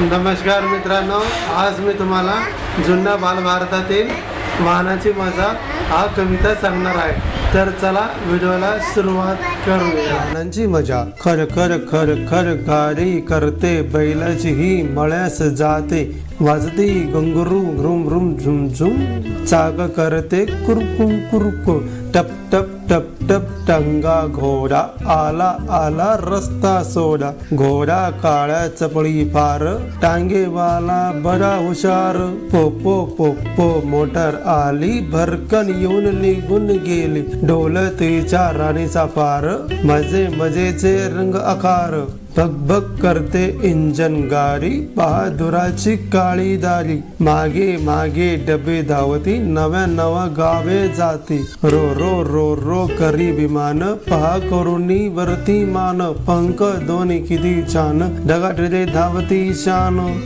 नमस्कार मित्रांनो आज मी तुम्हाला जुन्या बालभारतातील वाहनाची मजा हा कविता सांगणार आहे. तर चला व्हिडिओला सुरुवात करूया. वाहनांची मजा खर खर खर खर गाडी करते बैलाची ही मळ्यास जाते. वाजते गंगरू रुम रुम झुम झुम. चाग करते कुरकुम कुरकुम. टप टप टप टप टंगा घोडा आला आला रस्ता सोडा घोडा काळ्या चपळी फार टांगेवाला बडा हुशार पोपो पोपो मोटर आली भरकन येऊन निघून गेली डोलतीच्या राणीचा पार मजे मजेचे रंग आकार भगभग करते इंजन गाडी बहादुराची काळी दारी. मागे मागे डबे धावती नव्या नवा गावे जाती. रो रो रो रो करी विमान पहा करुणी वरती मान. पंख दोन्ही किती छान ढगाटले धावती शान.